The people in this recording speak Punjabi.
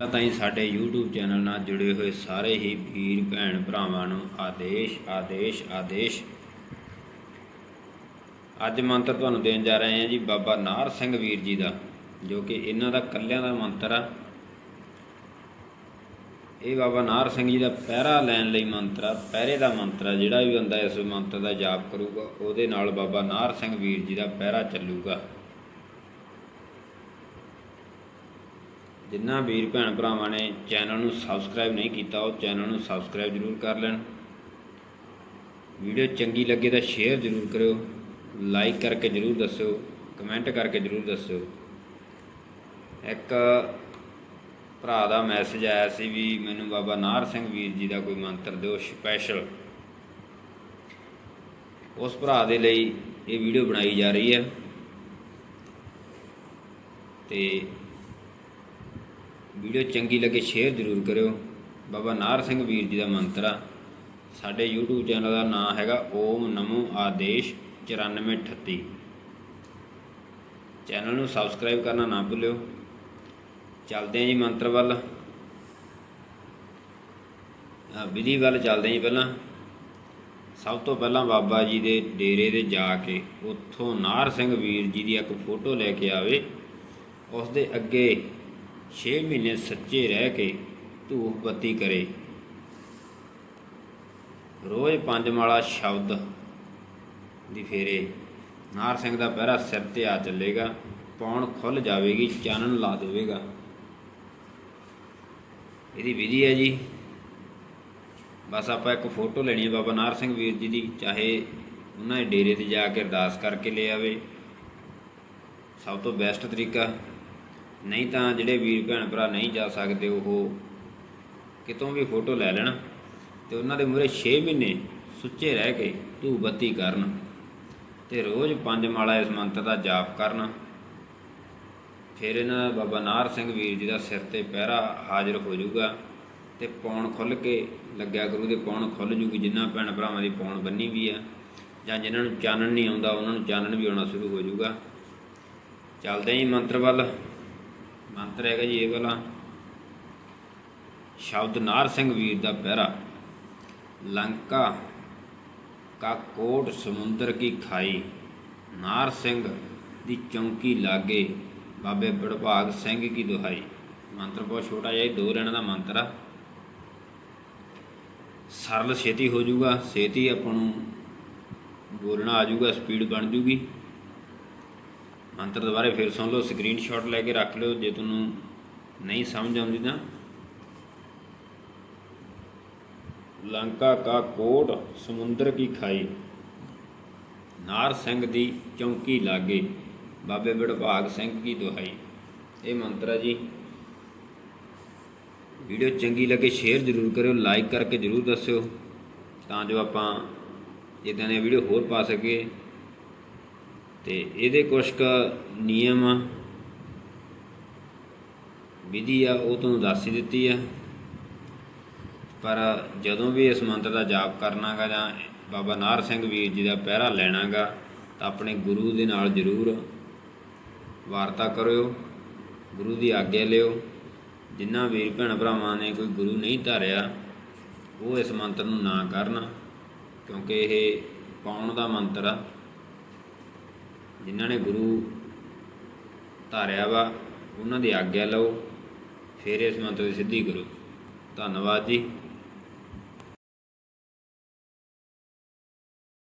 ਤਾਈਂ ਸਾਡੇ YouTube ਚੈਨਲ ਨਾਲ ਜੁੜੇ ਹੋਏ ਸਾਰੇ ਹੀ ਵੀਰ, ਭੈਣ ਭਰਾਵਾਂ ਨੂੰ ਆਦੇਸ਼ ਆਦੇਸ਼ ਆਦੇਸ਼। ਅੱਜ ਮੰਤਰ ਤੁਹਾਨੂੰ ਦੇਣ ਜਾ ਰਹੇ ਹਾਂ ਜੀ ਬਾਬਾ ਨਾਰ ਸਿੰਘ ਵੀਰ ਜੀ ਦਾ, ਜੋ ਕਿ ਇਹਨਾਂ ਦਾ ਕੱਲਿਆਂ ਦਾ ਮੰਤਰ ਆ। ਇਹ ਬਾਬਾ ਨਾਰ ਸਿੰਘ ਜੀ ਦਾ ਪਹਿਰਾ ਲੈਣ ਲਈ ਮੰਤਰ ਆ, ਪਹਿਰੇ ਦਾ ਮੰਤਰ ਆ, ਜਿਹੜਾ ਵੀ ਬੰਦਾ ਇਸ ਮੰਤਰ ਦਾ ਜਾਪ ਕਰੂਗਾ, ਉਹਦੇ ਨਾਲ ਬਾਬਾ ਨਾਰ ਸਿੰਘ ਵੀਰ ਜੀ ਦਾ ਪਹਿਰਾ ਚੱਲੂਗਾ। ਜਿਨ੍ਹਾਂ ਵੀਰ ਭੈਣ ਭਰਾਵਾਂ ਨੇ ਚੈਨਲ ਨੂੰ ਸਬਸਕ੍ਰਾਈਬ ਨਹੀਂ ਕੀਤਾ, ਉਹ ਚੈਨਲ ਨੂੰ ਸਬਸਕ੍ਰਾਈਬ ਜ਼ਰੂਰ ਕਰ ਲੈਣ। ਵੀਡੀਓ ਚੰਗੀ ਲੱਗੇ ਤਾਂ ਸ਼ੇਅਰ ਜ਼ਰੂਰ ਕਰਿਓ ਲਾਈਕ ਕਰਕੇ ਜ਼ਰੂਰ ਦੱਸਿਓ ਕਮੈਂਟ ਕਰਕੇ ਜ਼ਰੂਰ ਦੱਸਿਓ। ਇੱਕ ਭਰਾ ਦਾ ਮੈਸੇਜ ਆਇਆ ਸੀ ਵੀ ਮੈਨੂੰ ਬਾਬਾ ਨਾਰ ਸਿੰਘ ਵੀਰ ਜੀ ਦਾ ਕੋਈ ਮੰਤਰ ਦਿਓ ਸਪੈਸ਼ਲ ਉਸ ਭਰਾ ਦੇ ਲਈ ਇਹ ਵੀਡੀਓ ਬਣਾਈ ਜਾ ਰਹੀ ਹੈ। ਤੇ ਵੀਡੀਓ ਚੰਗੀ ਲੱਗੇ ਸ਼ੇਅਰ ਜ਼ਰੂਰ ਕਰਿਓ। ਬਾਬਾ ਨਾਰ ਸਿੰਘ ਵੀਰ ਜੀ ਦਾ ਮੰਤਰ ਆ। ਸਾਡੇ YouTube ਚੈਨਲ ਦਾ ਨਾਮ ਹੈਗਾ ਓਮ ਨਮੋ ਆਦੇਸ਼ 9438 ਚੈਨਲ ਨੂੰ ਸਬਸਕ੍ਰਾਈਬ ਕਰਨਾ ਨਾ ਭੁੱਲਿਓ। ਚੱਲਦੇ ਹਾਂ ਜੀ ਮੰਤਰ ਵੱਲ। ਆ ਵਿਧੀ ਵੱਲ ਚੱਲਦੇ ਹਾਂ ਜੀ ਪਹਿਲਾਂ। ਸਭ ਤੋਂ ਪਹਿਲਾਂ ਬਾਬਾ ਜੀ ਦੇ ਡੇਰੇ ਤੇ ਜਾ ਕੇ ਉੱਥੋਂ ਨਾਰ ਸਿੰਘ ਵੀਰ ਜੀ ਦੀ ਇੱਕ ਫੋਟੋ ਲੈ ਕੇ ਆਵੇ। ਉਸ ਦੇ ਅੱਗੇ 6 ਮਹੀਨੇ ਸੱਚੇ ਰਹਿ ਕੇ ਧੂਪ ਬੱਤੀ ਕਰੇ। ਰੋਜ਼ ਪੰਜ ਮਾਲਾ ਸ਼ਬਦ ਦੀ ਫੇਰੇ। ਨਾਰ ਸਿੰਘ ਦਾ ਪਹਿਰਾ ਸਿਰ ਤੇ ਆ ਚੱਲੇਗਾ, ਪੌਣ ਖੁੱਲ ਜਾਵੇਗੀ, ਚਾਨਣ ਲਾ ਦੇਵੇਗਾ। ਇਹਦੀ ਵਿਧੀ ਹੈ ਜੀ। ਬਸ ਆਪਾਂ ਇੱਕ ਫੋਟੋ ਲੈਣੀ ਹੈ ਬਾਬਾ ਨਾਰ ਸਿੰਘ ਵੀਰ ਜੀ ਦੀ, ਚਾਹੇ ਉਹਨਾਂ ਦੇ ਡੇਰੇ ਤੇ ਜਾ ਕੇ ਅਰਦਾਸ ਕਰਕੇ ਲੈ ਆਵੇ। ਸਭ ਤੋਂ ਬੈਸਟ ਤਰੀਕਾ ਨਹੀਂ ਤਾਂ ਜਿਹੜੇ ਵੀਰ ਭੈਣ ਭਰਾ ਨਹੀਂ ਜਾ ਸਕਦੇ, ਉਹ ਕਿਤੋਂ ਵੀ ਫੋਟੋ ਲੈ ਲੈਣ ਤੇ ਉਹਨਾਂ ਦੇ ਮੂਹਰੇ 6 ਮਹੀਨੇ ਸੁੱਚੇ ਰਹਿ ਕੇ ਧੂਪ ਬੱਤੀ ਕਰਨ ਤੇ ਰੋਜ਼ ਪੰਜ ਮਾਲਾ ਇਸ ਮੰਤਰ ਦਾ ਜਾਪ ਕਰਨ। ਫਿਰ ਇਹਨਾਂ ਦਾ ਬਾਬਾ ਨਾਰ ਸਿੰਘ ਵੀਰ ਜੀ ਦਾ ਸਿਰ ਤੇ ਪਹਿਰਾ ਹਾਜ਼ਰ ਹੋ ਜਾਊਗਾ ਤੇ ਪੌਣ ਖੁੱਲ ਕੇ ਲੱਗਿਆ ਕਰੂ ਤੇ ਪੌਣ ਖੁੱਲ ਜੂਗੀ, ਜਿਨ੍ਹਾਂ ਭੈਣ ਭਰਾਵਾਂ ਦੀ ਪੌਣ ਬੰਨੀ ਵੀ ਆ ਜਾਂ ਜਿਨ੍ਹਾਂ ਨੂੰ ਚਾਨਣ ਨਹੀਂ ਆਉਂਦਾ, ਉਹਨਾਂ ਨੂੰ ਚਾਨਣ ਵੀ ਆਉਣਾ ਸ਼ੁਰੂ ਹੋ ਜਾਊਗਾ। ਚੱਲਦੇ ਹਾਂ ਜੀ ਮੰਤਰ ਵੱਲ। ਮੰਤਰ ਹੈਗਾ ਜੀ ਇਹ ਵਾਲਾ। ਸ਼ਬਦ ਨਾਰ ਸਿੰਘ ਵੀਰ ਦਾ ਪਹਿਰਾ ਲੰਕਾ ਕਾ ਕੋਟ ਸਮੁੰਦਰ ਕੀ ਖਾਈ। ਨਾਰ ਸਿੰਘ ਦੀ ਚੌਂਕੀ ਲਾਗੇ ਬਾਬੇ ਬੜਭਾਗ ਸਿੰਘ ਕੀ ਦੁਹਾਈ। ਮੰਤਰ ਬਹੁਤ ਛੋਟਾ ਜਿਹਾ ਦੋ ਲੈਣਾ ਦਾ ਮੰਤਰ ਆ। ਸਰਲ ਛੇਤੀ ਹੋ ਜਾਊਗਾ, ਛੇਤੀ ਆਪਾਂ ਨੂੰ ਬੋਲਣਾ ਆ ਜਾਊਗਾ ਸਪੀਡ ਬਣ ਜੂਗੀ ਮੰਤਰ ਦੁਬਾਰੇ ਫਿਰ ਸੁਣ ਲਓ ਸਕਰੀਨਸ਼ਾਟ ਲੈ ਕੇ ਰੱਖ ਲਿਓ, ਜੇ ਤੁਹਾਨੂੰ ਨਹੀਂ ਸਮਝ ਆਉਂਦੀ ਤਾਂ। ਲੰਕਾ ਕਾ ਕੋਟ, ਸਮੁੰਦਰ ਕੀ ਖਾਈ। ਨਾਰ ਸਿੰਘ ਦੀ ਚੌਂਕੀ ਲਾਗੇ, ਬਾਬੇ ਬੜਭਾਗ ਸਿੰਘ ਕੀ ਦੁਹਾਈ। ਇਹ ਮੰਤਰ ਹੈ ਜੀ। ਵੀਡੀਓ ਚੰਗੀ ਲੱਗੇ ਸ਼ੇਅਰ ਜ਼ਰੂਰ ਕਰਿਓ ਲਾਈਕ ਕਰਕੇ ਜ਼ਰੂਰ ਦੱਸਿਓ, ਤਾਂ ਜੋ ਆਪਾਂ ਇਦਾਂ ਦੀਆਂ ਵੀਡੀਓ ਹੋਰ ਪਾ ਸਕੀਏ। ਤੇ ਇਹਦੇ ਕੁਝ ਕੁ ਨਿਯਮ ਆ, ਵਿਧੀ ਆ, ਉਹ ਤੁਹਾਨੂੰ ਦੱਸ ਹੀ ਦਿੱਤੀ ਆ। ਪਰ ਜਦੋਂ ਵੀ ਇਸ ਮੰਤਰ ਦਾ ਜਾਪ ਕਰਨਾਗਾ ਜਾਂ ਬਾਬਾ ਨਾਰ ਸਿੰਘ ਵੀਰ ਜੀ ਦਾ ਪਹਿਰਾ ਲੈਣਾਗਾ, ਤਾਂ ਆਪਣੇ ਗੁਰੂ ਦੇ ਨਾਲ ਜ਼ਰੂਰ ਵਾਰਤਾ ਕਰਿਓ, ਗੁਰੂ ਦੀ ਆਗਿਆ ਲਿਓ। ਜਿਨ੍ਹਾਂ ਵੀਰ ਭੈਣ ਭਰਾਵਾਂ ਨੇ ਕੋਈ ਗੁਰੂ ਨਹੀਂ ਧਾਰਿਆ, ਉਹ ਇਸ ਮੰਤਰ ਨੂੰ ਨਾ ਕਰਨ, ਕਿਉਂਕਿ ਇਹ ਪਾਉਣ ਦਾ ਮੰਤਰ ਆ। ਜਿਨ੍ਹਾਂ ਨੇ ਗੁਰੂ ਧਾਰਿਆ ਵਾ, ਉਹਨਾਂ ਦੀ ਆਗਿਆ ਲਓ, ਫਿਰ ਇਸ ਮੰਤਰ ਦੀ ਸਿੱਧੀ ਕਰੋ। ਧੰਨਵਾਦ ਜੀ।